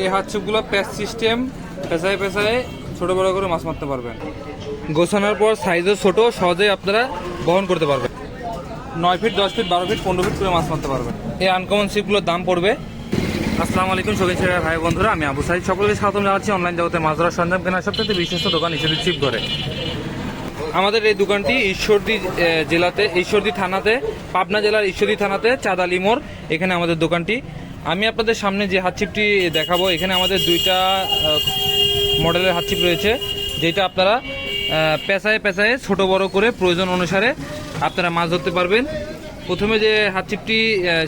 এই হাত ছিপগুলো প্যাচ সিস্টেম পেঁচায় পেঁচায় ছোটো বড়ো করে মাছ মারতে পারবেন। গোছানোর পর সাইজও ছোট, সহজেই আপনারা বহন করতে পারবেন। নয় ফিট দশ ফিট বারো ফিট পনেরো ফিট করে মাছ মারতে পারবেন। এই আনকমন ছিপগুলোর দাম পড়বে। আসসালামু আলাইকুম শৌখিন ছেলে ভাই, বন্ধুরা, আমি আবু সাইদ। সকলকে স্বাগতম জানাচ্ছি অনলাইন জগতে মাছ ধরার সরঞ্জাম কেনার সবথেকে বিশ্বস্ত দোকান ঈশ্বরী চিপ ঘরে। আমাদের এই দোকানটি ঈশ্বরদী জেলাতে, ঈশ্বরদী থানাতে, পাবনা জেলার ঈশ্বরদী থানাতে, চাঁদালি মোড়, এখানে আমাদের দোকানটি। আমি আপনাদের সামনে যে হাতছিপটি দেখাবো, এখানে আমাদের দুইটা মডেলের হাতছিপ রয়েছে, যেটা আপনারা পেঁচায় পেঁচায় ছোট বড় করে প্রয়োজন অনুসারে আপনারা মাছ ধরতে পারবেন। প্রথমে যে হাতছিপটি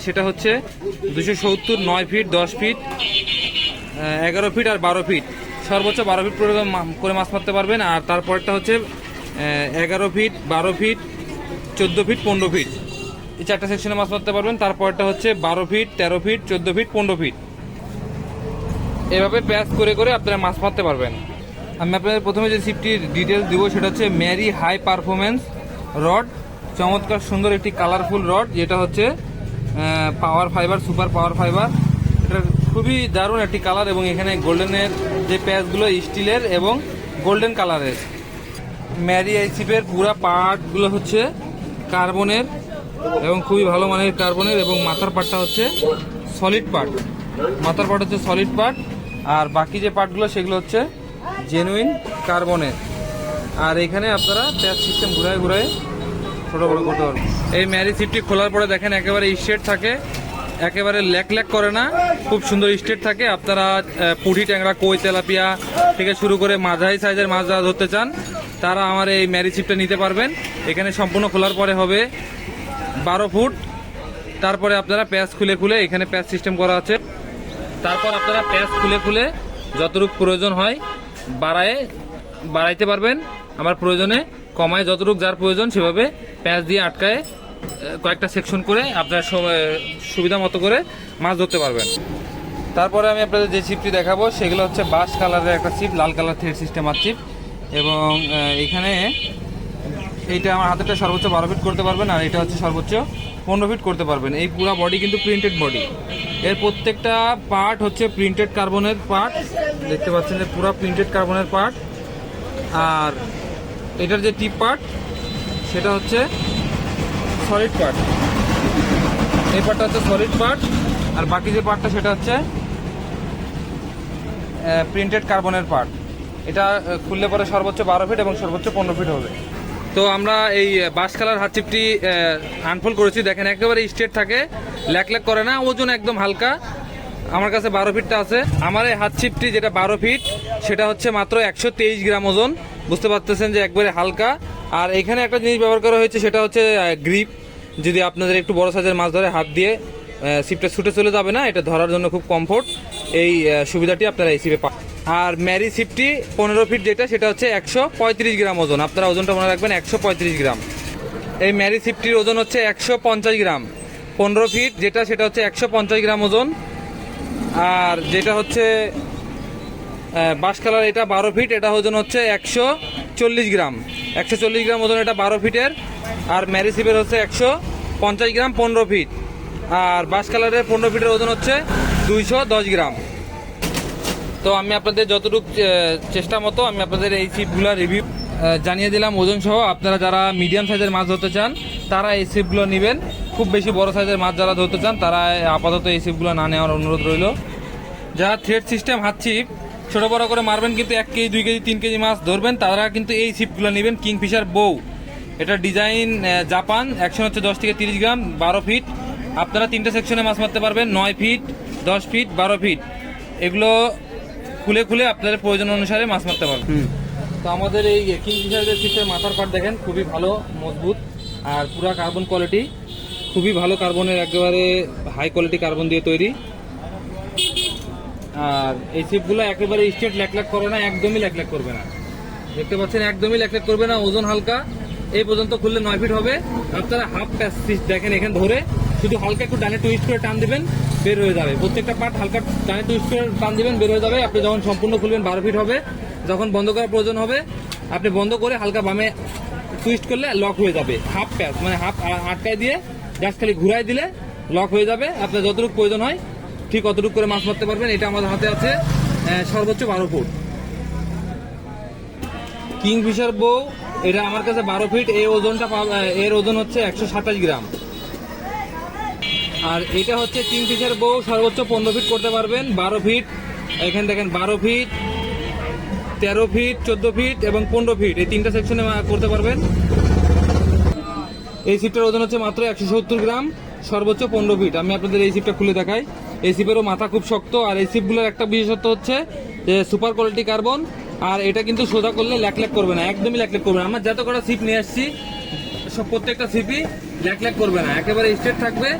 সেটা হচ্ছে দুশো সত্তর, নয় ফিট, দশ ফিট এগারো ফিট আর বারো ফিট। সর্বোচ্চ বারো ফিট করে মাছ মারতে পারবেন, আর তারপরটা হচ্ছে এগারো ফিট, বারো ফিট, চোদ্দ ফিট, পনেরো ফিট। এই চারটা সেকশনে মাছ মারতে পারবেন। তারপরটা হচ্ছে বারো ফিট, তেরো ফিট, চোদ্দ ফিট, পনেরো ফিট। এভাবে প্যাচ করে করে আপনারা মাছ মারতে পারবেন। আমি আপনাদের প্রথমে যে সিপটির ডিটেলস দিব, সেটা হচ্ছে ম্যারি হাই পারফরমেন্স রড চমৎকার সুন্দর একটি কালারফুল রড যেটা হচ্ছে power fibre super power fibre এটা খুবই দারুণ একটি কালার এবং এখানে গোল্ডেনের যে প্যাচগুলো, স্টিলের এবং গোল্ডেন কালারের ম্যারি এই সিপের পুরা পার্টগুলো হচ্ছে কার্বনের এবং খুবই ভালো মানের কার্বনের এবং মাথার পার্টটা হচ্ছে সলিড পার্ট মাথার পার্ট হচ্ছে সলিড পার্ট আর বাকি যে পার্টগুলো সেগুলো হচ্ছে জেনুইন কার্বনের আর এখানে আপনারা প্যাচ সিস্টেম ঘুরায় ঘুরায় ছোটো বড়ো করতে পারবেন। এই ম্যারি সিপটি খোলার পরে দেখেন একেবারে স্ট্রেট থাকে, একেবারে ল্যাক ল্যাক করে না, খুব সুন্দর স্টেট থাকে। আপনারা পুঁটি, ট্যাংরা, কই, তেলাপিয়া থেকে শুরু করে মাঝারি সাইজের মাছ ধরতে চান, তারা আমার এই ম্যারি সিপটা নিতে পারবেন। এখানে সম্পূর্ণ খোলার পরে হবে বারো ফুট। তারপরে আপনারা প্যাচ খুলে খুলে এখানে প্যাচ সিস্টেম করা আছে। তারপর আপনারা প্যাচ খুলে খুলে যতটুকু প্রয়োজন হয় বাড়ায়, বাড়াইতে পারবেন। আমার প্রয়োজনে কমায় যতটুকু যার প্রয়োজন সেভাবে প্যাচ দিয়ে আটকায় কয়েকটা সেকশন করে আপনার সুবিধা মতো করে মাছ ধরতে পারবেন। তারপরে আমি আপনাদের যে চিপটি দেখাবো, সেগুলো হচ্ছে বাস কালারের একটা চিপ লাল কালার থ্রেড সিস্টেম আর চিপ এবং এখানে এইটা আমার হাতেটা সর্বোচ্চ বারো ফিট করতে পারবেন, আর এটা হচ্ছে সর্বোচ্চ পনেরো ফিট করতে পারবেন। এই পুরো বডি কিন্তু প্রিন্টেড বডি এর প্রত্যেকটা পার্ট হচ্ছে প্রিন্টেড কার্বনের পার্ট দেখতে পাচ্ছেন যে পুরো প্রিন্টেড কার্বনের পার্ট আর এটার যে টিপ পার্ট সেটা হচ্ছে সলিড পার্ট এই পার্টটা হচ্ছে সলিড পার্ট আর বাকি যে পার্টটা সেটা হচ্ছে প্রিন্টেড কার্বনের পার্ট এটা খুললে পরে সর্বোচ্চ বারো ফিট এবং সর্বোচ্চ পনেরো ফিট হবে। তো আমরা এই বাস কালার হাত চিপটি আনফোল্ড করেছি। দেখেন, একেবারে স্ট্রেট থাকে, ল্যাক ল্যাক করে না, ওজন একদম হালকা। আমার কাছে বারো ফিটটা আছে। আমার এই হাত চিপটি যেটা বারো ফিট, সেটা হচ্ছে মাত্র একশো তেইশ গ্রাম ওজন। বুঝতে পারতেছেন যে একবারে হালকা। আর এখানে একটা জিনিস ব্যবহার করা হয়েছে, সেটা হচ্ছে গ্রিপ যদি আপনাদের একটু বড় সাইজের মাছ ধরে হাত দিয়ে সিপটা ছুটে চলে যাবে না, এটা ধরার জন্য খুব কমফোর্ট এই সুবিধাটি আপনারা এই সিপে পান আর ম্যারি সিপটি পনেরো ফিট যেটা, সেটা হচ্ছে একশো পঁয়ত্রিশ গ্রাম ওজন। আপনারা ওজনটা মনে রাখবেন, একশো পঁয়ত্রিশ গ্রাম। এই ম্যারি সিপটির ওজন হচ্ছে একশো পঞ্চাশ গ্রাম। পনেরো ফিট যেটা, সেটা হচ্ছে একশো পঞ্চাশ গ্রাম ওজন। আর যেটা হচ্ছে বাস কালার এটা বারো ফিট এটা ওজন হচ্ছে একশো চল্লিশ গ্রাম। একশো চল্লিশ গ্রাম ওজন এটা বারো ফিটের আর ম্যারিসিপের হচ্ছে একশো পঞ্চাশ গ্রাম পনেরো ফিট আর বাস কালারের পনেরো ফিটের ওজন হচ্ছে দুইশো দশ গ্রাম। তো আমি আপনাদের যতটুকু চেষ্টা মতো আমি আপনাদের এই সিপগুলো রিভিউ জানিয়ে দিলাম, ওজন সহ। আপনারা যারা মিডিয়াম সাইজের মাছ ধরতে চান, তারা এই সিপগুলো নেবেন। খুব বেশি বড় সাইজের মাছ যারা ধরতে চান, তারা আপাতত এই সিপগুলো না নেওয়ার অনুরোধ রইল। যারা থ্রেড সিস্টেম হাত ছিপ ছোটো বড়ো করে মারবেন কিন্তু এক কেজি, দুই কেজি, তিন কেজি মাছ ধরবেন, তারা কিন্তু এই ছিপগুলো নেবেন কিংফিশার বউ এটা ডিজাইন জাপান অ্যাকশন হচ্ছে দশ থেকে তিরিশ গ্রাম, বারো ফিট আপনারা তিনটে সেকশনে মাছ মারতে পারবেন, নয় ফিট দশ ফিট বারো ফিট এগুলো খুলে খুলে আপনাদের প্রয়োজন অনুসারে মাছ মারতে পারবেন। তো আমাদের এই কিংফিশার যে ছিপের মাথার পাট দেখেন খুবই ভালো মজবুত আর পুরা কার্বন কোয়ালিটি খুবই ভালো কার্বনের একেবারে হাই কোয়ালিটি কার্বন দিয়ে তৈরি। আর এই সিপগুলো একেবারে স্ট্রেট ল্যাক ল্যাক করে না একদমই ল্যাক ল্যাক করবে না। দেখতে পাচ্ছেন একদমই ল্যাক ল্যাক করবে না ওজন হালকা। এই পর্যন্ত খুললে নয় ফিট হবে। আপনারা হাফ প্যাচ দেখেন এখানে ধরে। শুধু হালকা একটু ডানে টুইস্ট করে টান দিবেন, বের হয়ে যাবে। প্রত্যেকটা পার্ট হালকা ডানে টুইস্ট করে টান দিবেন, বের হয়ে যাবে। আপনি যখন সম্পূর্ণ খুলবেন, বারো ফিট হবে, যখন বন্ধ করার প্রয়োজন হবে, আপনি বন্ধ করে হালকা বামে টুইস্ট করলে লক হয়ে যাবে। হাফ প্যাচ মানে হাফ আটকায় দিয়ে জাস্ট খালি ঘুরাই দিলে লক হয়ে যাবে। আপনার যতটুকু প্রয়োজন হয়, ঠিক কতটুকু করে মাছ মারতে পারবেন। এটা আমাদের হাতে আছে সর্বোচ্চ বারো ফুট। কিংফিশার বউ এটা আমার কাছে বারো ফিট এই ওজনটা এর ওজন হচ্ছে একশো সাতাশ গ্রাম। আর এটা হচ্ছে কিংফিশার বউ, সর্বোচ্চ পনেরো ফিট করতে পারবেন, বারো ফিট এখানে দেখেন, বারো ফিট তেরো ফিট চোদ্দ ফিট এবং পনেরো ফিট এই তিনটা সেকশনে করতে পারবেন। এই সিপটার ওজন হচ্ছে মাত্র একশো সত্তর গ্রাম, সর্বোচ্চ পনেরো ফিট আমি আপনাদের এই সিপটা খুলে দেখাই। এই সিপেরও মাথা খুব শক্ত, আর এই সিপগুলোর একটা বিশেষত্ব হচ্ছে যে সুপার কোয়ালিটি কার্বন আর এটা কিন্তু সোজা করলে ল্যাক ল্যাক করবে না, একদমই ল্যাক ল্যাক করবে না। আমরা যত কটা সিপ নিয়ে আসছি, সব প্রত্যেকটা সিপই ল্যাক ল্যাক করবে না। একেবারে স্ট্রেট থাকবে।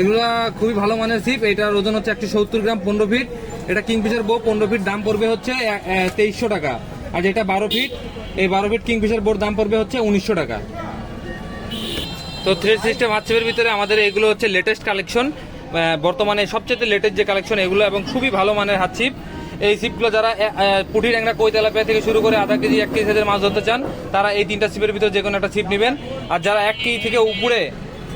এগুলো খুবই ভালো মানের সিপ এটার ওজন হচ্ছে একশো সত্তর গ্রাম, পনেরো ফিট। এটা কিংফিশার বো পনেরো ফিট। দাম পড়বে হচ্ছে তেইশশো টাকা। আর যেটা বারো ফিট, এই বারো ফিট কিংফিশার বোর দাম পড়বে হচ্ছে উনিশশো টাকা। তো থ্রি সিস্টেম হাতছিপের ভিতরে আমাদের এগুলো হচ্ছে লেটেস্ট কালেকশন বর্তমানে সবচেয়ে লেটেস্ট যে কালেকশন এগুলো এবং খুবই ভালো মানের হাতছিপ এই ছিপগুলো যারা পুঁটি ট্যাংরা, কই তেলাপিয়া থেকে শুরু করে আধা কেজি, এক কেজি মাছ ধরতে চান, তারা এই তিনটা ছিপের ভিতরে যে কোনো একটা ছিপ নেবেন। আর যারা এক কেজি থেকে উপরে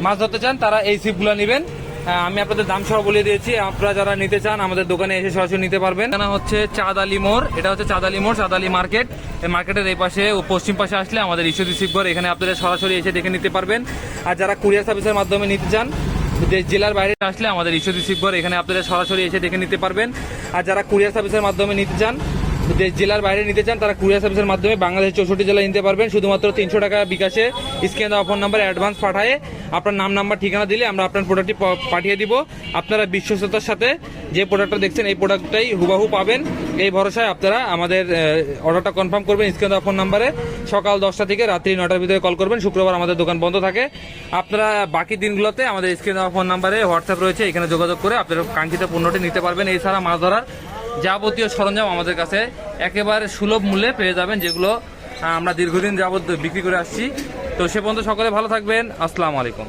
মাছ ধরতে চান তারা এই ছিপগুলো নেবেন। হ্যাঁ, আমি আপনাদের দাম সহ বলে দিয়েছি আপনারা যারা নিতে চান আমাদের দোকানে এসে সরাসরি নিতে পারবেন। এখানে হচ্ছে চাঁদালি মোড় এটা হচ্ছে চাঁদালি মোড় চাঁদালি মার্কেট। এই মার্কেটের এই পাশে পশ্চিম পাশে আসলে আমাদের ঈশ্বরী শিবগর এখানে আপনারা সরাসরি এসে দেখে নিতে পারবেন। আর যারা কুরিয়ার সার্ভিসের মাধ্যমে নিতে চান যে জেলার বাইরে আসলে আমাদের ঈশ্বরী শিবগর এখানে আপনারা সরাসরি এসে দেখে নিতে পারবেন। আর যারা কুরিয়ার সার্ভিসের মাধ্যমে নিতে চান জেলার বাইরে নিতে চান, তারা কুরিয়ার সার্ভিসের মাধ্যমে বাংলাদেশ চৌষট্টি জেলায় নিতে পারবেন। শুধুমাত্র তিনশো টাকা বিকাশে স্ক্যান দেওয়া ফোন নাম্বার অ্যাডভান্স পাঠায় আপনার নাম নাম্বার ঠিকানা দিলে আমরা আপনার প্রোডাক্টটি পাঠিয়ে দিব। আপনারা বিশ্বস্ততার সাথে যে প্রোডাক্টটা দেখছেন, এই প্রোডাক্টটাই হুবাহু পাবেন। এই ভরসায় আপনারা আমাদের অর্ডারটা কনফার্ম করবেন স্ক্যান দেওয়া ফোন নাম্বারে সকাল দশটা থেকে রাত্রি নটার ভিতরে কল করবেন। শুক্রবার আমাদের দোকান বন্ধ থাকে। আপনারা বাকি দিনগুলোতে আমাদের স্ক্রিন দেওয়া ফোন নাম্বারে হোয়াটসঅ্যাপ রয়েছে। এখানে যোগাযোগ করে আপনারা কাঙ্ক্ষিত পণ্যটি নিতে পারবেন। এছাড়া মাছ ধরার যাবতীয় সরঞ্জাম আমাদের কাছে একেবারে সুলভ মূল্যে পেয়ে যাবেন, যেগুলো আমরা দীর্ঘদিন যাবত বিক্রি করে আসছি। তো সে পর্যন্ত সকলে ভালো থাকবেন। আসসালামু আলাইকুম।